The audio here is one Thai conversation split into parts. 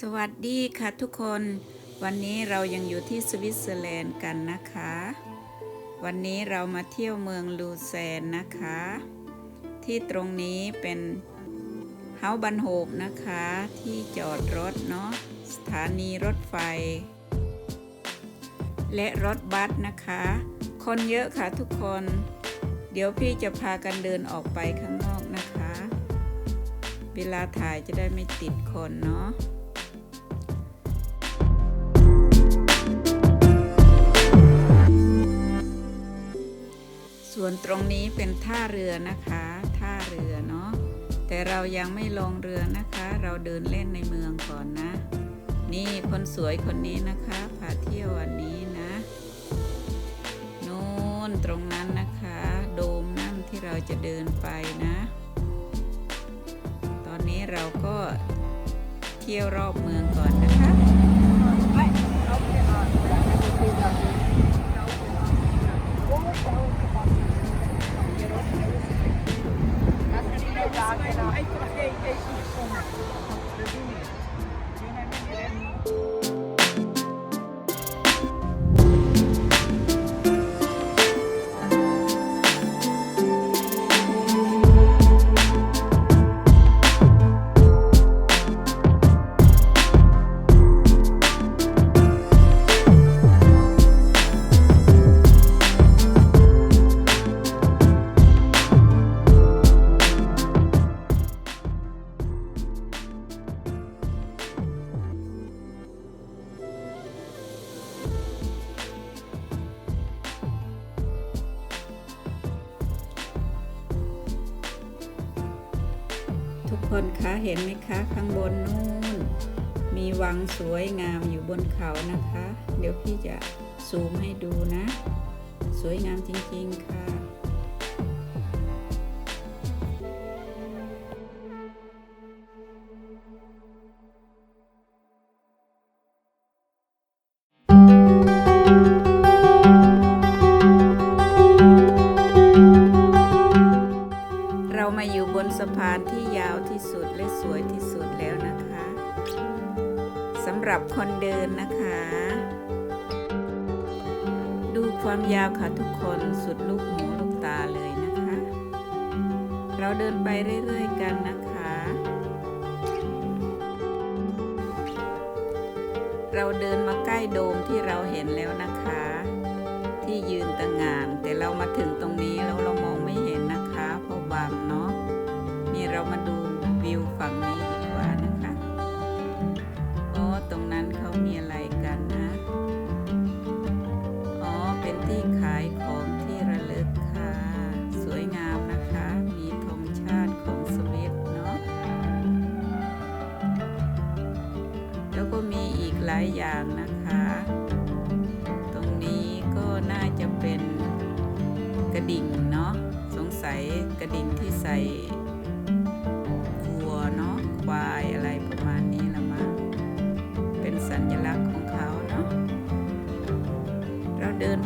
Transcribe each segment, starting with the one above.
สวัสดีค่ะทุกคน วันนี้เรายังอยู่ที่สวิตเซอร์แลนด์กันนะคะ วันนี้เรามาเที่ยวเมืองลูแซนนะคะ ที่ตรงนี้เป็นเฮาบันโฮกนะคะ ที่จอดรถเนาะสถานีรถไฟ และรถบัสนะคะ คนเยอะค่ะทุกคน เดี๋ยวพี่จะพากันเดินออกไปข้างนอกนะคะ เวลาถ่ายจะได้ไม่ติดคนเนาะ ส่วนตรงนี้เป็นท่าเรือนะคะ ท่าเรือเนาะ แต่เรายังไม่ลงเรือนะคะ เราเดินเล่นในเมืองก่อนนะ นี่คนสวยคนนี้นะคะพาเที่ยววันนี้นะนู่นตรงนั้นนะคะ โดมนั่นที่เราจะเดินไปนะ ตอนนี้เราก็เที่ยวรอบเมืองก่อนนะคะ ทุกคนคะเห็นไหมคะข้างบนนู่น มีวังสวยงามอยู่บนเขานะคะ เดี๋ยวพี่จะซูมให้ดูนะ สวยงามจริงๆค่ะ มาอยู่บนสะพานที่ยาวที่สุดและสวยที่สุดแล้วนะคะสำหรับคนเดินนะคะ ดูความยาวค่ะทุกคนสุดลูกหูลูกตาเลยนะคะ เราเดินไปเรื่อยๆกันนะคะ เราเดินมาใกล้โดมที่เราเห็นแล้วนะคะ ที่ยืนต่างงานแต่เรามาถึงตรงนี้แล้วเรา เรามาดูวิวฝั่งนี้ดีกว่านะคะอ๋อตรงนั้นเขามีอะไรกันนะ อ๋อ เป็นที่ขายของที่ระลึกค่ะ สวยงามนะคะ มีธงชาติของสวิตเนาะ แล้วก็มีอีกหลายอย่างนะคะ ตรงนี้ก็น่าจะเป็นกระดิ่งเนาะ สงสัยกระดิ่งที่ใส่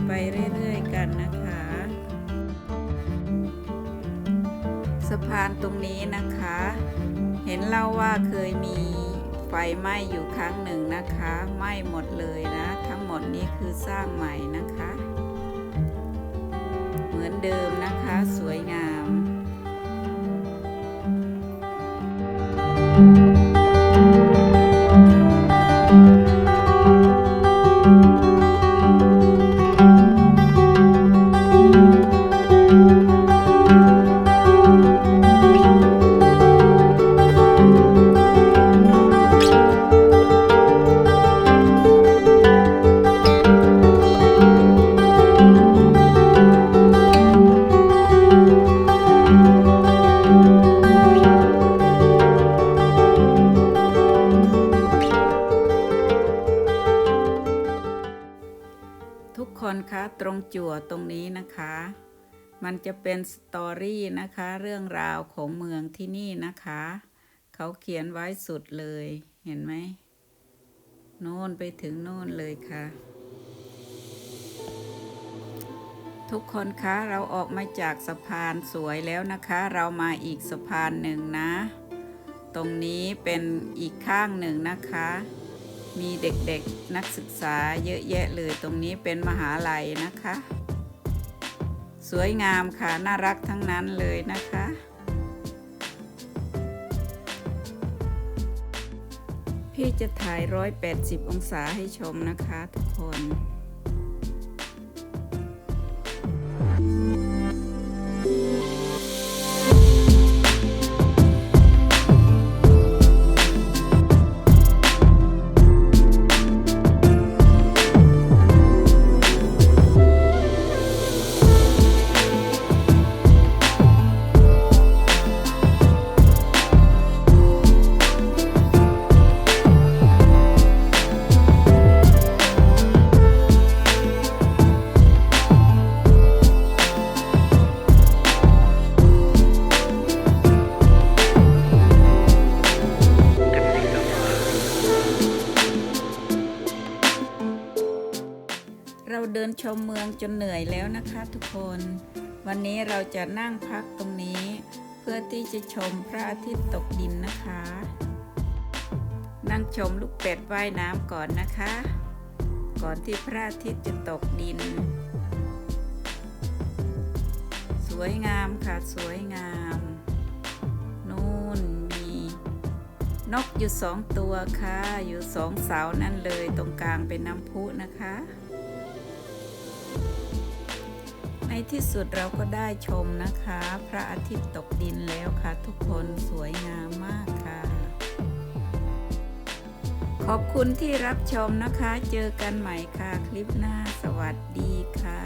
ไปเรื่อยๆกันนะคะ สะพานตรงนี้นะคะ เห็นเล่าว่าเคยมีไฟไหม้อยู่ครั้งหนึ่งนะคะไหม้หมดเลยนะ ทั้งหมดนี้คือสร้างใหม่นะคะ เหมือนเดิมนะคะสวยงามทุ จั่วตรงนี้นะคะ มันจะเป็นสตอรี่นะคะ เรื่องราวของเมืองที่นี่นะคะ เขาเขียนไว้สุดเลย เห็นไหมโน่นไปถึงโน่นเลยค่ะ ทุกคนคะเราออกมาจากสะพานสวยแล้วนะคะ เรามาอีกสะพานหนึ่งนะตตรงนี้เป็นอีกข้างหนึ่งนะคะ มีเด็กๆนักศึกษาเยอะแยะเลยตรงนี้เป็นมหาลัยนะคะ สวยงามค่ะ น่ารักทั้งนั้นเลยนะคะ พี่จะถ่าย 180 องศาให้ชมนะคะทุกคน ดินชมเมืองจนเหนื่อยแล้วนะคะทุกคน วันนี้เราจะนั่งพักตรงนี้ เพื่อที่จะชมพระอาทิตย์ตกดินนะคะ นั่งชมลูกเป็ดว่ายน้ำก่อนนะคะ ก่อนที่พระอาทิตย์จะตกดิน สวยงามค่ะสวยงามนู่นมีนกอยู่สองตัวค่ะ อยู่สองเสานั่นเลยตรงกลางเป็นน้ำพุนะคะ ที่สุดเราก็ได้ชมนะคะ พระอาทิตย์ตกดินแล้วค่ะ ทุกคนสวยงามมากค่ะ ขอบคุณที่รับชมนะคะ เจอกันใหม่ค่ะ คลิปหน้าสวัสดีค่ะ